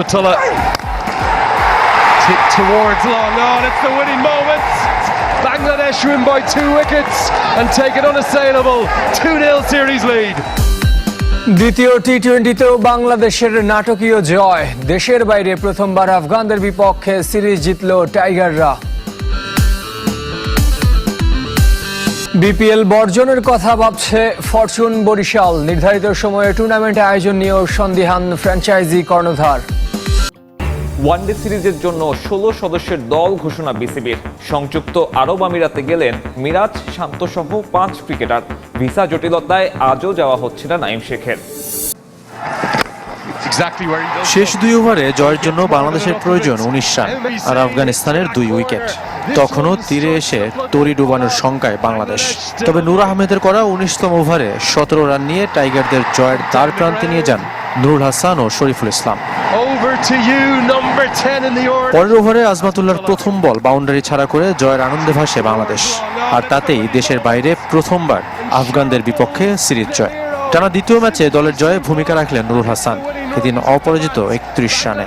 Rahmatullah. Tip towards long on, it's the winning moment. Bangladesh win by two wickets and take an unassailable 2-0 series lead. দ্বিতীয় টি টোয়েন্টিতেও বাংলাদেশের নাটকীয় জয় দেশের বাইরে প্রথমবার আফগানদের বিপক্ষে সিরিজ জিতল টাইগাররা বিপিএল বর্জনের কথা ভাবছে ফরচুন বরিশাল নির্ধারিত সময়ে টুর্নামেন্ট আয়োজন নিয়েও সন্দিহান ফ্র্যাঞ্চাইজি কর্ণধার ওয়ানডে সিরিজের জন্য ষোলো সদস্যের দল ঘোষণা বিসিবির। সংযুক্ত আরব আমিরাতে গেলেন মিরাজ শান্তসহ পাঁচ ক্রিকেটার। ভিসা জটিলতায় আজও যাওয়া হচ্ছে না নাইম শেখের. শেষ দুই ওভারে জয়ের জন্য বাংলাদেশের প্রয়োজন উনিশ রান আর আফগানিস্তানের দুই উইকেট। তখনও তীরে এসে তরি ডুবানোর শঙ্কায় বাংলাদেশ। তবে নূর আহমেদের করা উনিশতম ওভারে সতেরো রান নিয়ে টাইগারদের জয়ের দ্বার প্রান্তে নিয়ে যান নুরুল হাসান ও শরীফুল ইসলাম। পরের ওভারে আজমাতুল্লাহর প্রথম বল বাউন্ডারি ছাড়া করে জয়ের আনন্দে ভাসে বাংলাদেশ। আর তাতেই দেশের বাইরে প্রথমবার আফগানদের বিপক্ষে সিরিজ জয়। টানা দ্বিতীয় ম্যাচে দলের জয়ে ভূমিকা রাখলেন নুরুল হাসান। এদিন অপরাজিত একত্রিশ রানে.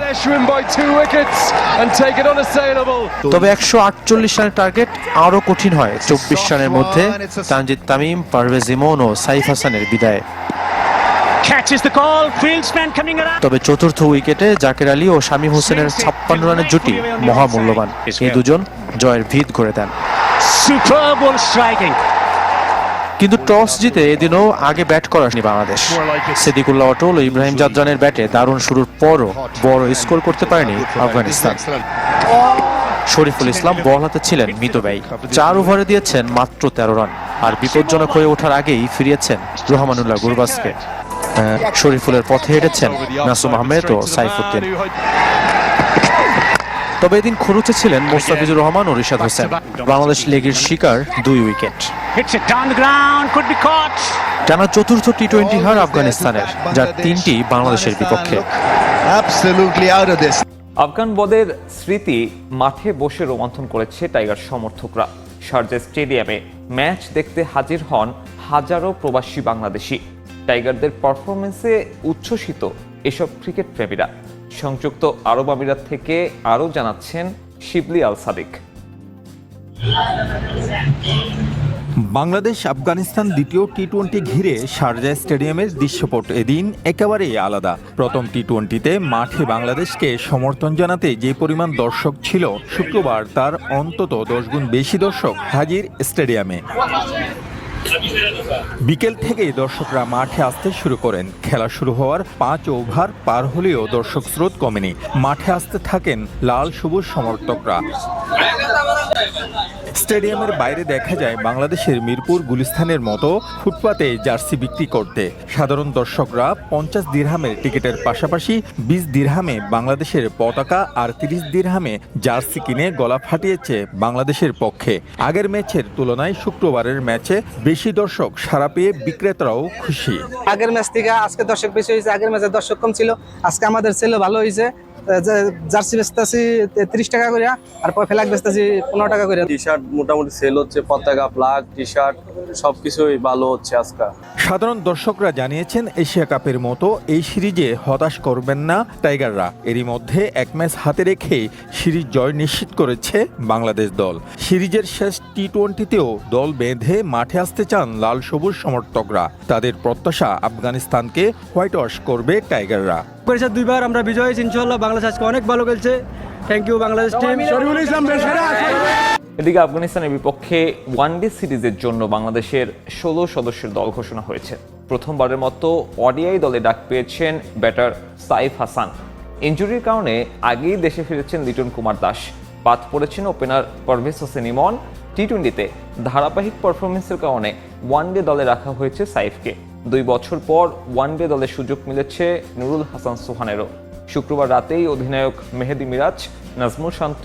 তবে একশো আটচল্লিশ রানের টার্গেট আরও কঠিন হয়। চব্বিশ রানের মধ্যে তানজিদ তামিম পারভেজ ইমন ও সাইফ হাসানের বিদায়। তবে চতুর্থ উইকেটে জাকের আলী ও শামীম হোসেনের ছাপ্পান্ন রানের জুটি মহামূল্যবান। এই দুজন জয়ের ভিত করে দেন. কিন্তু টস জিতে এদিনও আগে ব্যাট করাসনি বাংলাদেশ। সিদ্দিকুল্লাহ অটল ও ইব্রাহিম জাদরানের ব্যাটে দারুণ শুরুর পরও বড় স্কোর করতে পারেনি আফগানিস্তান। শরীফুল ইসলাম বল হাতে ছিলেন মিতব্যয়ী চার ওভারে দিয়েছেন মাত্র তেরো রান। আর বিপজ্জনক হয়ে ওঠার আগেই ফিরিয়েছেন রহমানুল্লাহ গুরবাসকে। শরীফুলের পথে হেঁটেছেন নাসুম আহমেদ ও সাইফুদ্দিন। তবে এদিন খরুচে ছিলেন মোস্তাফিজুর রহমান ও রিশাদ হোসেন। বাংলাদেশ লেগের শিকার দুই উইকেট. টানা চতুর্থ টি টোয়েন্টি হার আফগানিস্তানের যার তিনটি বাংলাদেশের বিপক্ষে। Absolutely out of this. Afghan বদের স্মৃতি মাঠে বসে রোমন্থন করেছে টাইগার সমর্থকরা। শারজা স্টেডিয়ামে ম্যাচ দেখতে হাজির হন হাজারো প্রবাসী বাংলাদেশি। টাইগারদের পারফরমেন্সে উচ্ছ্বসিত এসব ক্রিকেট প্রেমীরা। সংযুক্ত আরব আমিরাত থেকে আরও জানাচ্ছেন শিবলি আল সাদিক। বাংলাদেশ, আফগানিস্তান দ্বিতীয় টি টোয়েন্টি ঘিরে শারজা স্টেডিয়ামের দৃশ্যপট এদিন একেবারেই আলাদা। প্রথম টি টোয়েন্টিতে মাঠে বাংলাদেশকে সমর্থন জানাতে যে পরিমাণ দর্শক ছিল, শুক্রবার তার অন্তত দশ গুণ বেশি দর্শক হাজির স্টেডিয়ামে। বিকেল থেকেই দর্শকরা মাঠে আসতে শুরু করেন। খেলা শুরু হওয়ার পাঁচ ওভার পার হলেও দর্শক স্রোত কমেনি। মাঠে আসতে থাকেন লাল সবুজ সমর্থকরা। স্টেডিয়ামের বাইরে দেখা যায় বাংলাদেশের মিরপুর গুলিস্তানের মতো ফুটপাতে জার্সি বিক্রি করতে। সাধারণ দর্শকরা পঞ্চাশ দিরহামের টিকিটের পাশাপাশি বিশ দিরহামে বাংলাদেশের পতাকা আর তিরিশ দিরহামে জার্সি কিনে গলা ফাটিয়েছে বাংলাদেশের পক্ষে। আগের ম্যাচের তুলনায় শুক্রবারের ম্যাচে বেশি দর্শক সারা পেয়ে বিক্রেতারাও খুশি। আগের ম্যাচ থেকে আজকে দর্শক বেশি হয়েছে, আগের ম্যাচে দর্শক কম ছিল, আজকে আমাদের ছেলে ভালো হয়েছে জার্সি বেচতেছি তিরিশ টাকা করে আর ফেলাক বেচতেছি পনেরো টাকা করে টি শার্ট মোটামুটি সেল হচ্ছে পতাকা প্লাগ টি শার্ট সবকিছুই ভালো হচ্ছে আজকাল। সাধারণ দর্শকরা জানিয়েছেন এশিয়া কাপের মতো এই সিরিজে হতাশ করবেন না টাইগাররা। এরই মধ্যে এক ম্যাচ হাতে রেখে সিরিজ জয় নিশ্চিত করেছে বাংলাদেশ দল। সিরিজের শেষ টি টোয়েন্টিতেও দল বেঁধে মাঠে আসতে চান লাল সবুজ সমর্থকরা। তাদের প্রত্যাশা আফগানিস্তানকে হোয়াইট ওয়াশ করবে টাইগাররা। করেছে দুইবার আমরা বিজয় হয়েছি ইনশাল্লাহ বাংলাদেশ আজকে অনেক ভালো খেলছে। Thank you Bangladesh team Shariful Islam এদিকে আফগানিস্তানের বিপক্ষে ওয়ানডে সিরিজের জন্য বাংলাদেশের ষোলো সদস্যের দল ঘোষণা হয়েছে। প্রথমবারের মতো ওডিআই দলে ডাক পেয়েছেন ব্যাটার সাইফ হাসান। ইঞ্জুরির কারণে আগেই দেশে ফিরেছেন লিটন কুমার দাস। বাদ পড়েছেন ওপেনার পারভেজ হোসেন ইমন। টি টোয়েন্টিতে ধারাবাহিক পারফরমেন্সের কারণে ওয়ানডে দলে রাখা হয়েছে সাইফকে। দুই বছর পর ওয়ানডে দলে সুযোগ মিলেছে নুরুল হাসান সোহানেরও। শুক্রবার রাতেই অধিনায়ক মেহেদি মিরাজ, নাজমুল শান্ত,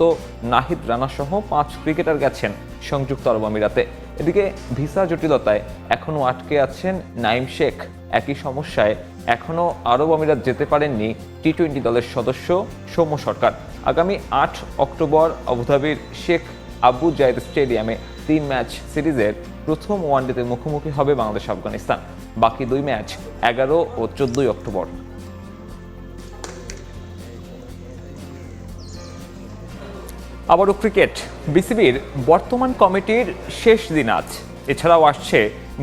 নাহিদ রানা সহ পাঁচ ক্রিকেটার গেছেন সংযুক্ত আরব আমিরাতে। এদিকে ভিসা জটিলতায় এখনও আটকে আছেন নাইম শেখ। একই সমস্যায় এখনও আরব আমিরাত যেতে পারেননি টি টোয়েন্টি দলের সদস্য সৌম্য সরকার। আগামী আট অক্টোবর আবুধাবির শেখ আবু জায়েদ স্টেডিয়ামে তিন ম্যাচ সিরিজের প্রথম ওয়ানডেতে মুখোমুখি হবে বাংলাদেশ আফগানিস্তান। বাকি দুই ম্যাচ এগারো ও চোদ্দই অক্টোবর। আবারও ক্রিকেট। বিসিবির বর্তমান কমিটির শেষ দিন আজ। এছাড়াও আসছে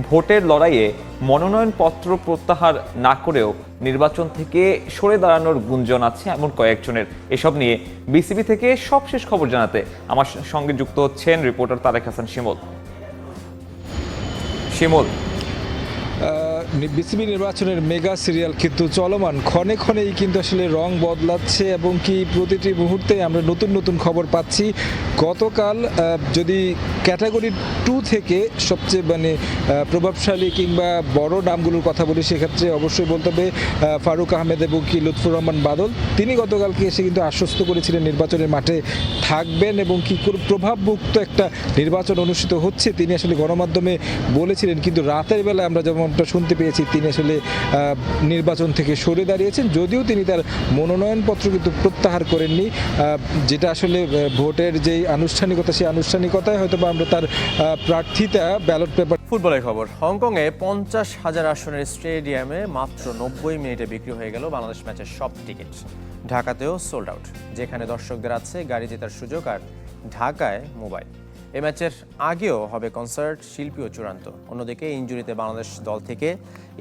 ভোটের লড়াইয়ে মনোনয়নপত্র প্রত্যাহার না করেও নির্বাচন থেকে সরে দাঁড়ানোর গুঞ্জন আছে এমন কয়েকজনের। এসব নিয়ে বিসিবি থেকে সবশেষ খবর জানাতে আমার সঙ্গে যুক্ত হচ্ছেন রিপোর্টার তারেক হাসান শিমল। শিমল। বিসিবি নির্বাচনের মেগা সিরিয়াল কিন্তু চলমান। ক্ষণে ক্ষণেই কিন্তু আসলে রং বদলাচ্ছে এবং কি প্রতিটি মুহূর্তে আমরা নতুন নতুন খবর পাচ্ছি। গতকাল যদি ক্যাটাগরি টু থেকে সবচেয়ে মানে প্রভাবশালী কিংবা বড় নামগুলোর কথা বলি, সেক্ষেত্রে অবশ্যই বলতে হবে ফারুক আহমেদ এবং কি লুৎফুর রহমান বাদল। তিনি গতকালকে এসে কিন্তু আশ্বস্ত করেছিলেন নির্বাচনের মাঠে থাকবেন এবং কি করে, প্রভাবমুক্ত একটা নির্বাচন অনুষ্ঠিত হচ্ছে। তিনি আসলে গণমাধ্যমে বলেছিলেন, কিন্তু রাতের বেলা আমরা যেমনটা শুনতে পেয়েছি, তিনি আসলে নির্বাচন থেকে সরে দাঁড়িয়েছেন। যদিও তিনি তার মনোনয়নপত্র কিন্তু প্রত্যাহার করেননি যেটা আসলে ভোটের যেই আনুষ্ঠানিকতা, সেই আনুষ্ঠানিকতায় হয়তো বা আমরা তার প্রার্থিতা ব্যালট পেপার ফুটবলের খবর হংকংয়ে পঞ্চাশ হাজার আসনের স্টেডিয়ামে মাত্র নব্বই মিনিটে বিক্রি হয়ে গেল বাংলাদেশ ম্যাচের সব টিকিট। ঢাকাতেও সোল্ড আউট যেখানে দর্শকদের আছে গাড়ি জেতার সুযোগ আর ঢাকায় মোবাইল। এ ম্যাচের আগেও হবে কনসার্ট শিল্পীও চূড়ান্ত। অন্যদিকে ইঞ্জুরিতে বাংলাদেশ দল থেকে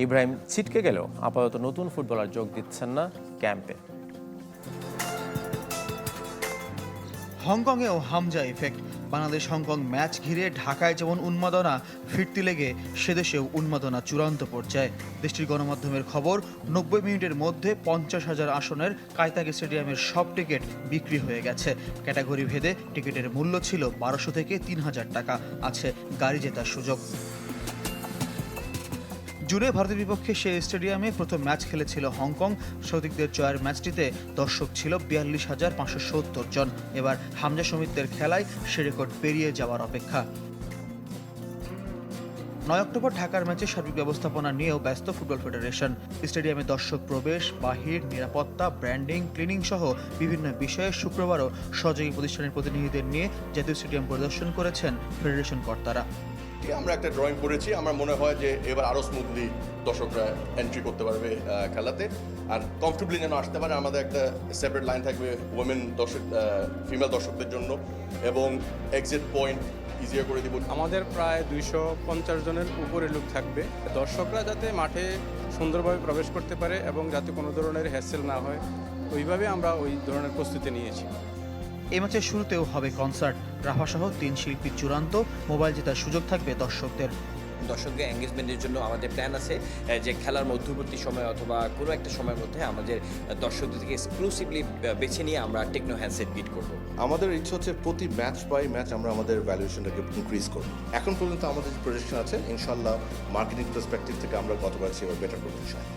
ইব্রাহিম ছিটকে গেলেও আপাতত নতুন ফুটবলার যোগ দিচ্ছেন না ক্যাম্পে। হংকংয়েও Hamza effect Bangladesh Hong Kong match ঘিরে ঢাকায় যেমন উন্মাদনা, ফিরতি লেগে সেদেশেও উন্মাদনা চূড়ান্ত পর্যায়ে। দেশটির গণমাধ্যমের খবর, নব্বই মিনিটের মধ্যে পঞ্চাশ হাজার আসনের কায়তাগি স্টেডিয়ামের সব টিকিট বিক্রি হয়ে গেছে। ক্যাটাগরি ভেদে টিকিটের মূল্য ছিল বারোশো থেকে তিন হাজার টাকা, আছে গাড়ি জেতার সুযোগ। জুনে ভারতের বিপক্ষে সে স্টেডিয়ামে প্রথম ম্যাচ খেলেছিল হংকং। সৌদিকদের জয়ের ম্যাচটিতে দর্শক ছিল বিয়াল্লিশ হাজার পাঁচশো সত্তর জন। এবার হামজা সমিতদের খেলায় সে রেকর্ড পেরিয়ে যাওয়ার অপেক্ষা। নয় অক্টোবর ঢাকার ম্যাচে সার্বিক ব্যবস্থাপনা নিয়েও ব্যস্ত ফুটবল ফেডারেশন। স্টেডিয়ামে দর্শক প্রবেশ, বাহির, নিরাপত্তা, ব্র্যান্ডিং, ক্লিনিং সহ বিভিন্ন বিষয়ে শুক্রবারও সহযোগী প্রতিষ্ঠানের প্রতিনিধিদের নিয়ে জাতীয় স্টেডিয়াম পরিদর্শন করেছেন ফেডারেশন কর্তারা। আমরা একটা ড্রয়িং করেছি। আমার মনে হয় যে এবার আরও স্মুথলি দর্শকরা এন্ট্রি করতে পারবে খেলাতে। আর কমফর্টেবলি যেন আসতে পারে, আমাদের একটা সেপারেট লাইন থাকবে ওমেন দর্শক ফিমেল দর্শকদের জন্য। এবং এক্সিট পয়েন্ট ইজিয়ার করে দিব। আমাদের প্রায় দুইশো পঞ্চাশ জনের উপরে লোক থাকবে। দর্শকরা যাতে মাঠে সুন্দরভাবে প্রবেশ করতে পারে এবং যাতে কোনো ধরনের হ্যাসেল না হয়, ওইভাবে আমরা ওই ধরনের প্রস্তুতি নিয়েছি। এই ম্যাচের শুরুতেও হবে কনসার্ট রাফা সহ তিন শিল্পীর চূড়ান্ত মোবাইল জেতার সুযোগ থাকবে দর্শকদের। দর্শকদের এঙ্গেজমেন্টের জন্য আমাদের প্ল্যান আছে যে খেলার মধ্যবর্তী সময় অথবা কোনো একটা সময়ের মধ্যে আমাদের দর্শকদের থেকে এক্সক্লুসিভলি বেছে নিয়ে আমরা টেকনো হ্যান্ডসেট বিট করব। আমাদের ইচ্ছা হচ্ছে প্রতি ম্যাচ বাই ম্যাচ আমরা আমাদের ভ্যালুয়েশনটাকে ইনক্রিজ করব। এখন পর্যন্ত আমাদের যে প্রজেকশন আছে ইনশাল্লাহ মার্কেটিং পার্সপেক্টিভ থেকে আমরা গতবার সেভাবে বেটার করব ইনশাল্লাহ